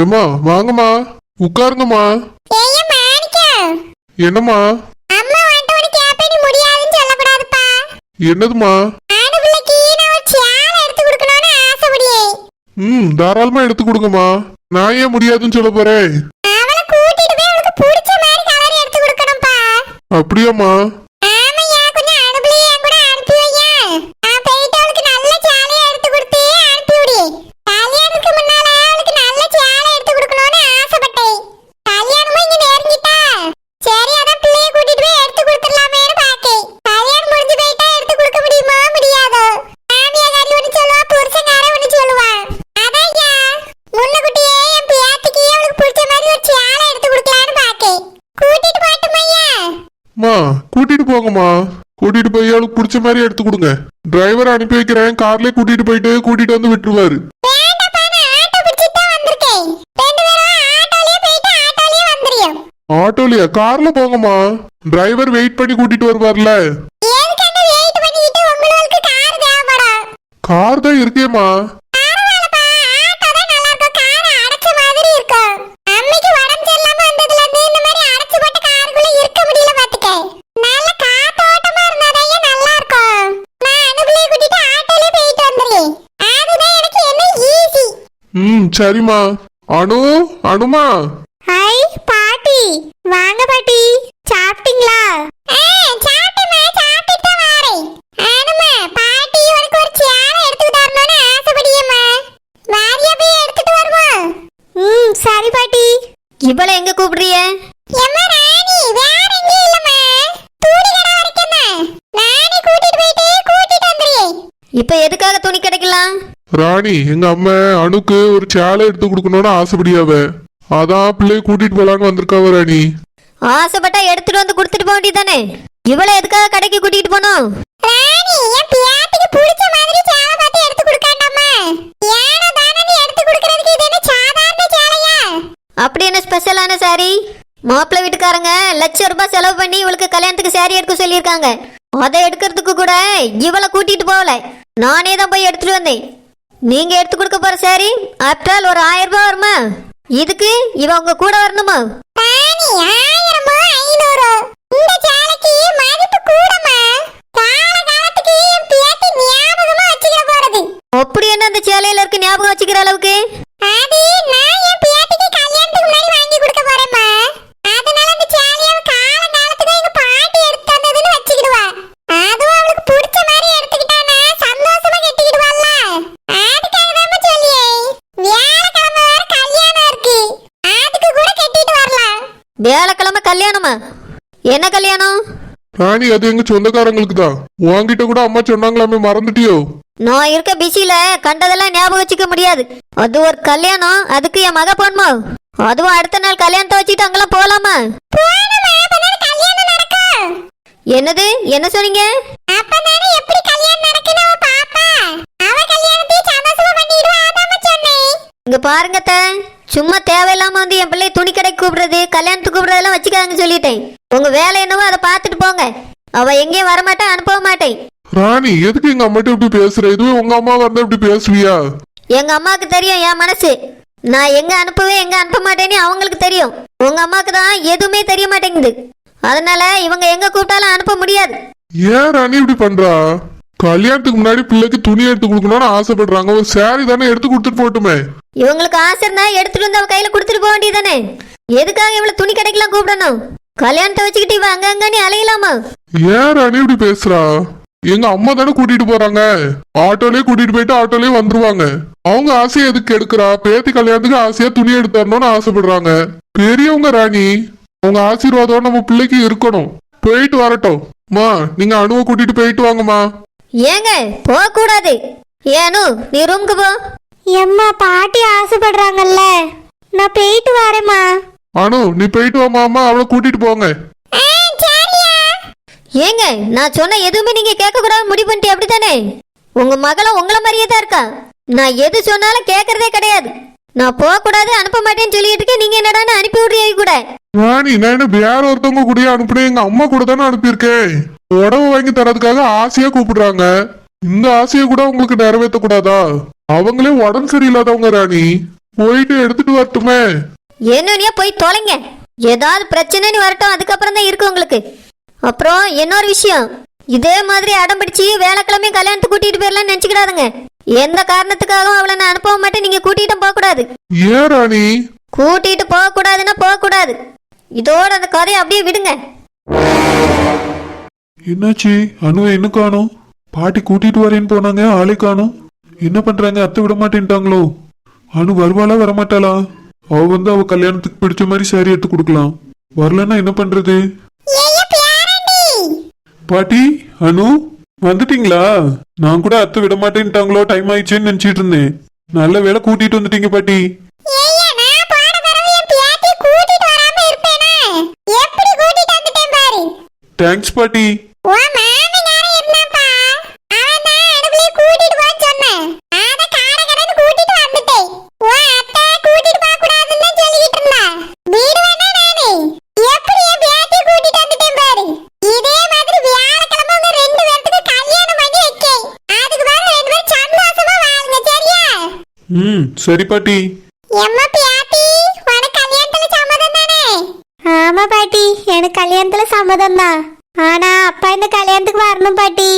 ஏம்மா வாங்கம்மா. உட்காருங்கம்மா. என்னம்மா? என்னதுமா ம் தாராளமா எடுத்து கொடுங்கம்மா. நான் ஏன் முடியாதுன்னு சொல்ல போறேன்? அவளை கூட்டிட்டு போய் அவளுக்கு பிடிச்ச மாதிரி கலர் எடுத்து கொடுக்கணும்ப்பா அப்படியாம்மா ஆமையா கொஞ்சம் அனுப்பலையே என் கூட அனுப்பி வையா நான் போயிட்டு அவளுக்கு நல்ல சேலையை எடுத்து கொடுத்து அனுப்பி விடு கல்யாணத்துக்கு முன்னால அவளுக்கு நல்ல சேலை எடுத்து கொடுக்கணும்னு ஆசைப்பட்டேன் கல்யாணமும் இங்க நெருங்கிட்டா சரி அதான் பிள்ளைய கூட்டிட்டு போய் எடுத்து கொடுத்துடலாமேன்னு பாக்கேன் கல்யாணம் முடிஞ்சு போயிட்டா எடுத்து கொடுக்க முடியுமா முடியாதோ மாமியாக்காரி ஒண்ணு சொல்லுவா புருஷன்கார ஒண்ணு சொல்லுவா அதான்யா முன்னக்குட்டியே என் பேத்திக்கு அவளுக்கு பிடிச்ச மாதிரி ஒரு சேலை எடுத்து கொடுக்கலான்னு பாக்கேன் கூட்டிட்டு போட்டுமையா அம்மா கூட்டிட்டு போங்கம்மா கூட்டிட்டு போய் அவளுக்கு பிடிச்ச மாதிரி எடுத்து கொடுங்க. டிரைவர் அனுப்பி வைக்கிறேன். கார்லயே கூட்டிட்டு போயிட்டு கூட்டிட்டு வந்து விட்டுருவாரு. ஆட்டோலயே கார்ல போங்கம்மா. டிரைவர் வெயிட் பண்ணி கூட்டிட்டு வருவார்ல? கார் தான் இருக்கேம்மா பரவாயில்லப்பா, ஆட்டோ தான் நல்லா இருக்கும். car அடைச்ச மாதிரி இருக்கும். அம்மிக்கு உடம்பு சரியில்லாம வந்ததுல இருந்து இந்த மாதிரி அடைச்சு போட்ட காருக்குள்ள இருக்க முடியல பாத்துக்க. நல்ல காத்தோட்டமா இருந்தாதான்யா நல்லா இருக்கும். நான் அனுப்புலயே கூட்டிட்டு ஆட்டோலயே போயிட்டு வந்துருவேன். அதுதான் எனக்கு என்ன easy. ம் சரிம்மா. அனு அனுமா. ஹாய் பாட்டி. வாங்க பாட்டி. சாப்பிட்டீங்களா? சாப்பிட்டேம்மா சாப்பிட்டு தான் வாரேன். அனுமா பாட்டி உனக்கு ஒரு சேலை எடுத்து தரணும்னு ஆசைப்படியம்மா. வாரியா போய் எடுத்துட்டு வருவோம். ம் சரி பாட்டி. இவளை எங்க கூப்பிடுறிய எம்மா ராணி வேற எங்கேயும் இல்லம்மா தூடி கடை வரைக்கும் தான் நானே கூட்டிட்டு போயிட்டு கூட்டிட்டு வந்துடுறேன் இப்ப எதுக்காக துணி கிடைக்கலாம் ராணி எங்க அம்மா அணுக்கு ஒரு சேலை எடுத்து கொடுக்கணும்னு ஆசைப்படியாவ அதான் பிள்ளைய கூட்டிட்டு போலான்னு வந்திருக்காவ ராணி. ஆசைப்பட்டா எடுத்துட்டு வந்து கொடுத்துட்டு போக வேண்டியதானே இவளை எதுக்காக கடைக்கு கூட்டிட்டு போனோம்? ராணி என் பியாத்திக்கு பிடிச்ச மாதிரி சேலை பார்த்து எடுத்து கொடுக்காண்டாமா ஏனோ தானே எடுத்து கொடுக்கறதுக்கு இது என்ன சாதாரண சேலையா? அப்படி என்ன ஸ்பெஷலான சாரி மாப்பிள்ளை வீட்டுக்காரங்க லட்சம் ரூபாய் செலவு பண்ணி இவளுக்கு கல்யாணத்துக்கு சாரி எடுக்க சொல்லியிருக்காங்க. அதை எடுக்கிறதுக்கு கூட இவளை கூட்டிட்டு போகல. நானே தான் போய் எடுத்துட்டு வந்தேன். நீங்க எடுத்து கொடுக்க போற சாரி ஆஃப்டர் ஒரு ஆயிரம் ரூபாய் வருமா? இதுக்கு இவ உங்க கூட வரணுமா? அப்படி என்ன அந்த சேலையில இருக்கு ஞாபகம் வச்சுக்கிற அளவுக்கு அது நான் என் பியாத்திக்கு கல்யாணத்துக்கு முன்னாடி வாங்கி கொடுக்க போறேம்மா அதனால அந்த சேலையை அவ கால காலத்துக்கு எங்க பாட்டி எடுத்து தந்ததுன்னு வச்சுக்கிடுவா அதுவும் அவளுக்கு பிடிச்ச மாதிரி எடுத்துக்கிட்டானா சந்தோஷமா கட்டிக்கிடுவாள்ல அதுக்காக தான் சொல்லியே வியாழக்கிழமை வேற கல்யாணம் இருக்கு அதுக்கு கூட கட்டிட்டு வரலாம் வியாழக்கிழமை கல்யாணமா என்ன கல்யாணம்? ராணி அது எங்க சொந்தக்காரங்களுக்கு தான் உன்கிட்ட கூட அம்மா சொன்னாங்களாமே மறந்துட்டியோ? நான் இருக்க பிஸியில கண்டதெல்லாம் ஞாபகம் வச்சுக்க முடியாது. அது ஒரு கல்யாணம் அதுக்கு என் மக போன்மா அதுவும் அடுத்த நாள் கல்யாணத்தை வச்சுட்டு அங்கெல்லாம் போலாமா? என்னது? என்ன சொன்னீங்க? அப்பதானே எப்படி கல்யாணம் நடக்குன்னு அவ பாப்பா? அவ கல்யாணத்தையும் சந்தோஷமா பண்ணிடுவா. இங்க பாருங்க சும்மா தேவையில்லாம வந்து என் பிள்ளைய துணி கடைக்கு கூப்பிடுறது கல்யாணத்துக்கு கூப்பிடுறதெல்லாம் வச்சுக்காங்கன்னு சொல்லிட்டேன். உங்க வேலை என்னவோ அதை பார்த்துட்டு போங்க. அவ எங்கேயும் வரமாட்டேன் அனுப்ப மாட்டேன். ராணி எதுக்கு எங்க அம்மாட்ட இப்படி பேசுற? இதுவே உங்க அம்மா வந்தா இப்படி பேசுவியா? எங்க அம்மாவுக்கு தெரியும் என் மனசு. நான் எங்க அனுப்புவேன் எங்க அனுப்ப மாட்டேன்னு அவங்களுக்கு தெரியும். உங்க அம்மாவுக்கு தான் எதுவுமே தெரிய மாட்டேங்குது. அதனால இவங்க எங்க கூப்பிட்டாலும் அனுப்ப முடியாது. ஏன் ராணி இப்படி பண்றா? கல்யாணத்துக்கு முன்னாடி பிள்ளைக்கு துணி எடுத்து கொடுக்கணும்னு ஆசைப்படுறாங்க. ஒரு saree தானே எடுத்து கொடுத்துட்டு போட்டுமே. இவங்களுக்கு ஆசை இருந்தா எடுத்துட்டு வந்து அவ கையில கொடுத்துட்டு போக வேண்டியதானே எதுக்காக இவ்வளவு துணி கடைக்கெல்லாம் கூப்பிடணும்? கல்யாணத்தை வச்சுக்கிட்டு இவ அங்க அங்க நீ அலையலாமா? ஏன் ராணி இப்படி பேசுறா? எங்க அம்மா தானே கூட்டிட்டு போறாங்க. ஆட்டோலயே கூட்டிட்டு போயிட்டு ஆட்டோலயே வந்துருவாங்க. அவங்க ஆசையை எதுக்கு எடுக்கிறா? பேத்தி கல்யாணத்துக்கு ஆசையா துணி எடுத்து தரணும்னு ஆசைப்படுறாங்க. பெரியவங்க ராணி உங்க ஆசீர்வாதம் நம்ம பிள்ளைக்கு இருக்கணும். போயிட்டு வரட்டும். மா நீங்க அணுவை கூட்டிட்டு போயிட்டு வாங்கம்மா. ஏங்க போக கூடாது ஏனு நீ ரூமுக்கு போ. எம்மா பாட்டி ஆசைப்படுறாங்கல்ல. நான் போயிட்டு வரேம்மா. அனு நீ போயிட்டு வாமா அம்மா அவளை கூட்டிட்டு போங்க. ஏங்க நான் சொன்ன எதுவுமே நீங்க கேட்க கூடாது முடிவு பண்ணிட்டு அப்படித்தானே? உங்க மகளும் உங்கள மாதிரியே தான் இருக்கா? நான் எது சொன்னாலும் கேட்கறதே கிடையாது. நான் போக கூடாது அனுப்ப மாட்டேன்னு சொல்லிட்டு இருக்கேன். நீங்க என்னடான்னு அனுப்பி விடுறீங்க கூட. ராணி நான் என்ன வேற ஒருத்தவங்க கூடயே அனுப்புனேன்? எங்க அம்மா கூட தானே அனுப்பியிருக்கேன். உடவு வாங்கி தரதுக்காக ஆசையா கூப்பிடுறாங்க. இந்த ஆசையை கூட உங்களுக்கு நிறைவேற்ற கூடாதா அவங்களே உடம்பு சரியில்லாதவங்க ராணி. போயிட்டு எடுத்துட்டு வரட்டுமே. என்னன்னே போய் தொலைங்க. ஏதாவது பிரச்சனைன்னு வரட்டும் அதுக்கப்புறம் தான் இருக்கு உங்களுக்கு. அப்புறம் இன்னொரு விஷயம். இதே மாதிரி அடம் பிடிச்சி வேலைக்கிழமை கல்யாணத்துக்கு கூட்டிட்டு போயிடலாம்னு நினைச்சுக்கிடாதுங்க. எந்த காரணத்துக்காகவும் அவளை நான் அனுப்ப மாட்டேன் நீங்க கூட்டிட்டு போக கூடாது ஏன் ராணி? கூட்டிட்டு போக கூடாதுன்னா போக கூடாது இதோட அந்த கதையை அப்படியே விடுங்க. என்னாச்சு? அனு என்ன காணும். பாட்டி கூட்டிட்டு வரேன்னு போனாங்க ஆளே காணும். என்ன பண்றாங்க? அத்தை விட மாட்டேன்ட்டாங்களோ? அனு வருவாளா வரமாட்டாளா? அவ வந்து அவ கல்யாணத்துக்கு பிடிச்ச மாதிரி சாரி எடுத்து கொடுக்கலாம். வரலன்னா என்ன பண்றது? பாட்டி அனு வந்துட்டீங்களா? நான் கூட அத்தை விட மாட்டேன்ட்டாங்களோ? டைம் ஆயிடுச்சுன்னு நினைச்சிட்டு இருந்தேன். நல்ல வேலை கூட்டிட்டு வந்துட்டீங்க பாட்டி. தேங்க்ஸ் பாட்டி. சரி பாட்டி. எம்மா பியாட்டி உனக்கு கல்யாணத்துல சம்மதம் தானே? ஆமா பாட்டி. எனக்கு கல்யாணத்துல சம்மதம் தான். ஆனா அப்பா இந்த கல்யாணத்துக்கு வரணும் பாட்டி.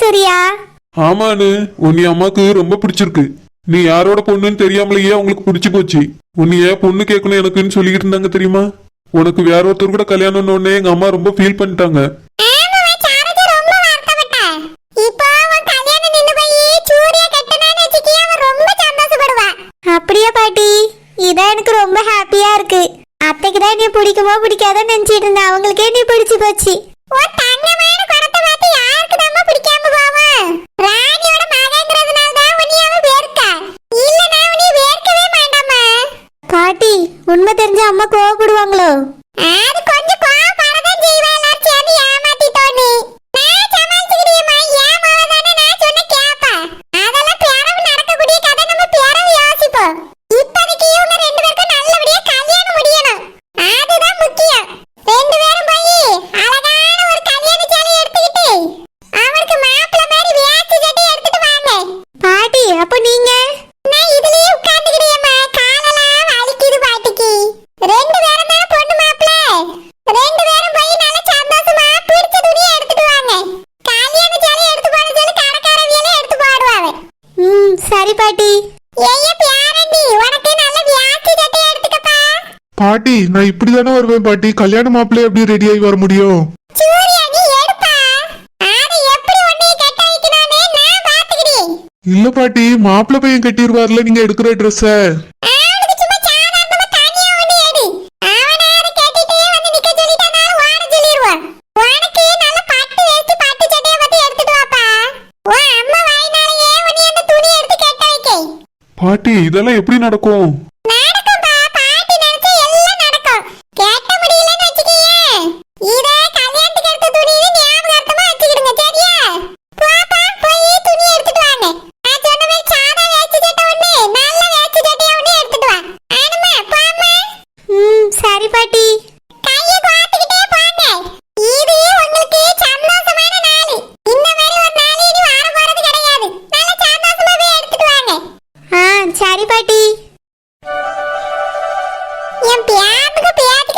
சூர்யா? ஆமாண்ணு உன்னை அம்மாக்கு ரொம்ப பிடிச்சிருக்கு. நீ யாரோட பொண்ணுன்னு தெரியாமலேயே அவங்களுக்கு பிடிச்சி போச்சு. உன்னைய பொண்ணு கேட்கணும் எனக்குன்னு சொல்லிக்கிட்டு இருந்தாங்க தெரியுமா? உனக்கு வேற ஒருத்தர் கூட கல்யாணம் உடனே எங்க அம்மா ரொம்ப ஃபீல் பண்ணிட்டாங்க. அப்படியா பாட்டி? இதான் எனக்கு ரொம்ப ஹாப்பியா இருக்கு. அத்தைக்கு தான் நீ பிடிக்குமோ பிடிக்காதோன்னு நினைச்சிட்டு இருந்தேன். அவங்களுக்கே நீ பிடிச்சி போச்சு. நான் இப்படிதானே வருவேன் பாட்டி. கல்யாண மாப்பிள்ளை எப்படி ரெடி ஆகி வர முடியும்? இல்ல பாட்டி மாப்பிள்ள பையன் கட்டிடுவார்ல நீங்க எடுக்கிற ட்ரெஸ்ஸ பாட்டி இதெல்லாம் எப்படி நடக்கும்? 别那个别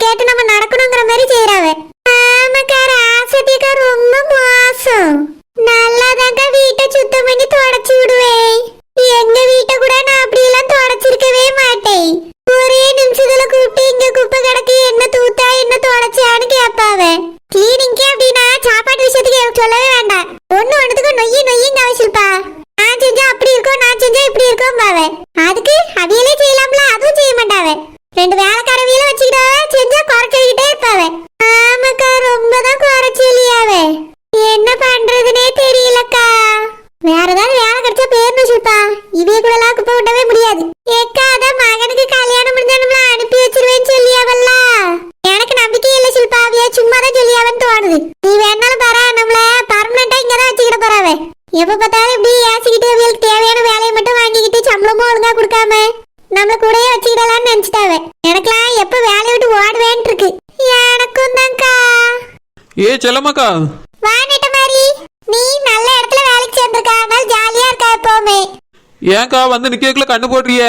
கேட்டு நம்ம நடக்கணுங்கிற மாதிரி செய்யறாவே சம்பளமும் ஒழுங்கா கொடுக்காம நம்மள கூடயே வச்சுக்கிடலாம்னு நினைச்சிட்டாவே. எனக்கெல்லாம் எப்ப வேலையை விட்டு ஓடுவேன் இருக்கு எனக்கும் தான்க்கா. ஏ செல்லம்மாக்கா. வா நெட்ட மாதிரி நீ நல்ல இடத்துல வேலைக்கு சேர்ந்திருக்கா. அதனால ஜாலியா இருக்கா எப்பவுமே. ஏன்க்கா வந்து நிக்கல கண்ணு போடுறிய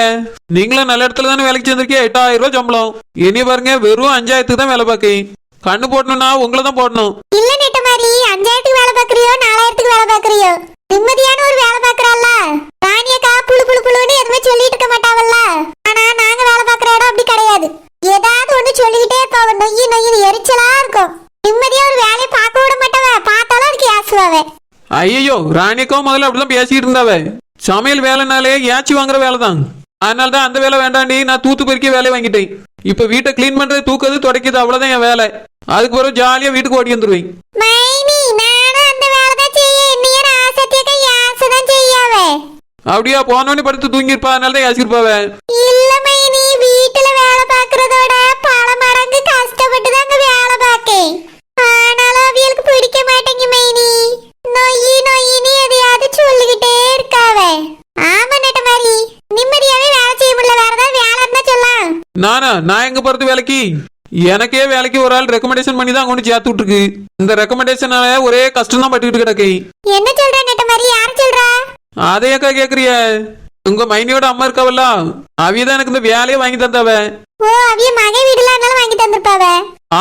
நீங்களும் நல்ல இடத்துல தானே வேலைக்கு சேர்ந்திருக்கீங்க? எட்டாயிரம் ரூபாய் சம்பளம். இனி பாருங்க வெறும் அஞ்சாயிரத்துக்கு தான் வேலை பார்க்கேன் கண்ணு போடணும்னா உங்களை தான் போடணும். இல்ல நெட்ட மாதிரி அஞ்சாயிரத்துக்கு வேலை பாக்குறியோ நாலாயிரத்துக்கு வேலை பாக்குறியோ? நிம்மதியான ஒரு வேலை பாக்குறாள்ல ராணியக்கா புழு புழு புழுன்னு எதுவுமே சொல்லிட்டு இருக்க மாட்டாவல்ல ஆனா நாங்க வேலை பாக்குற இடம் அப்படி கிடையாது ஏதாவது ஒண்ணு சொல்லிக்கிட்டே இருப்பாவ நொய்யி நொய்யின்னு எரிச்சலா இருக்கும் நிம்மதியா ஒரு வேலையை பார்க்க விட மாட்டாவ பார்த்தாலும் அதுக்கு ஏசுவாவே ஐயோ ராணியக்காவும் முதல்ல அப்படிதான் பேசிட்டு இருந்தாவ. சமையல் வேலைனாலே ஏச்சி வாங்குற வேலை தான் அதனால தான் அந்த வேலை வேண்டாண்டி நான் தூத்து பெருக்கி வேலையை வாங்கிட்டேன். இப்ப வீட்டை க்ளீன் பண்றது தூக்குறது துடைக்கிறது அவ்வளவுதான் என் வேலை. அதுக்கு பிறகு ஜாலியா வீட்டுக்கு ஓடி வந்துருவேன். அப்படியா போனோடனே படுத்து தூங்கியிருப்பா அதனால தான் ஏசிருப்பாவ நானா நான் எங்க போறது வேலைக்கு? எனக்கே வேலைக்கு ஒரு ஆள் ரெக்கமெண்டேஷன் பண்ணி தான் கொண்டு சேர்த்து விட்டுருக்கு. இந்த ரெக்கமெண்டேஷனால ஒரே கஷ்டம் தான் பட்டுக்கிட்டு கிடக்கு. என்ன சொல்ற நெட்ட மாதிரி? யார் சொல்றா? அதையக்கா கேக்குறிய? உங்க மைனியோட அம்மா இருக்காவல்ல? அவியதான் எனக்கு இந்த வேலையை வாங்கி தந்தாவ. ஓ அவிய மகன் வீடுல இருந்தாலும் வாங்கி தந்திருப்பாவ?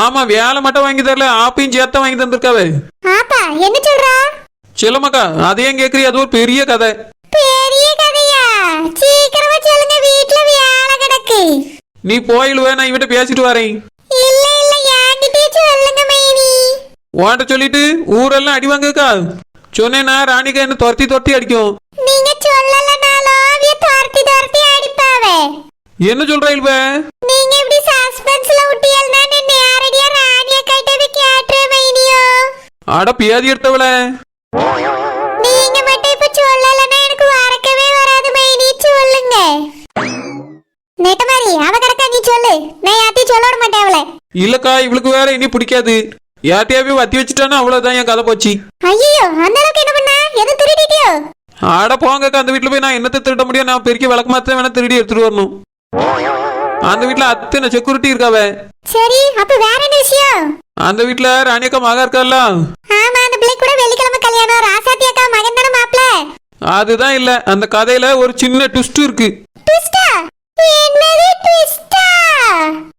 ஆமா வேலை மட்டும் வாங்கி தரல ஆப்பையும் சேர்த்தா வாங்கி தந்திருக்காவ. ஆப்பா என்ன சொல்றா? செல்லம்மாக்கா அதையும் கேக்குறிய? அது ஒரு பெரிய கதை. பெரிய கதையா? சீக்கிரமா சொல்லுங்க வீட்டுல வேலை கிடக்கு. நீ போயிடுவே நான் இவட்ட பேசிட்டு வரேன். உன்கிட்ட சொல்லிட்டு ஊரெல்லாம் அடி வாங்கக்கா சொன்னேன்னா ராணிக்கா என்ன துரத்தி துரத்தி அடிக்கும். நீங்க சொல்லலனாலும் அவிய துரத்தி துரத்தி அடிப்பாவே. என்ன சொல்ற இல்வ நீங்க இப்படி சஸ்பென்ஸ்ல விட்டீங்கன்னா நான் நேரடியா ராணிய கைட்ட கேட்டுருவேன் மைனியோ. அட பியாதி எடுத்தவள. நீங்க மட்டும் இப்ப சொல்லலன்னா எனக்கு வரக்கவே வராது மைனி. சொல்லுங்க. நெட்ட மாதிரி அவ கிடக்கா நீ சொல்லு. நான் யார்த்தையும் சொல்ல விட மாட்டேன் அவளை. இல்லக்கா இவளுக்கு வேற இனி பிடிக்காது. யார்ட்டையாவே வத்தி வச்சுட்டானா அவ்வளவுதான் என் கதை போச்சு. ஐயோ அந்த அளவுக்கு என்ன பண்ணா? எதுவும் திருடிட்டியோ? ஆட போங்கக்கா அந்த வீட்டுல போய் நான் என்னத்தை திருட முடியும்? நான் பெருக்கி விளக்கு மாத்த வேணா திருடி எடுத்துட்டு வரணும். அந்த வீட்டுல அத்தனை செக்யூரிட்டி இருக்காவ சரி அப்ப வேற என்ன விஷயம்? அந்த வீட்டுல ராணியக்கா மகா இருக்கால ஆமா அந்த பிள்ளை கூட வெள்ளிக்கிழமை கல்யாணம். ராசாத்தி அக்கா மகன் தானே மாப்பிள்ள? அதுதான் இல்ல அந்த கதையில ஒரு சின்ன ட்விஸ்ட் இருக்கு. ட்விஸ்டா Merry Twister!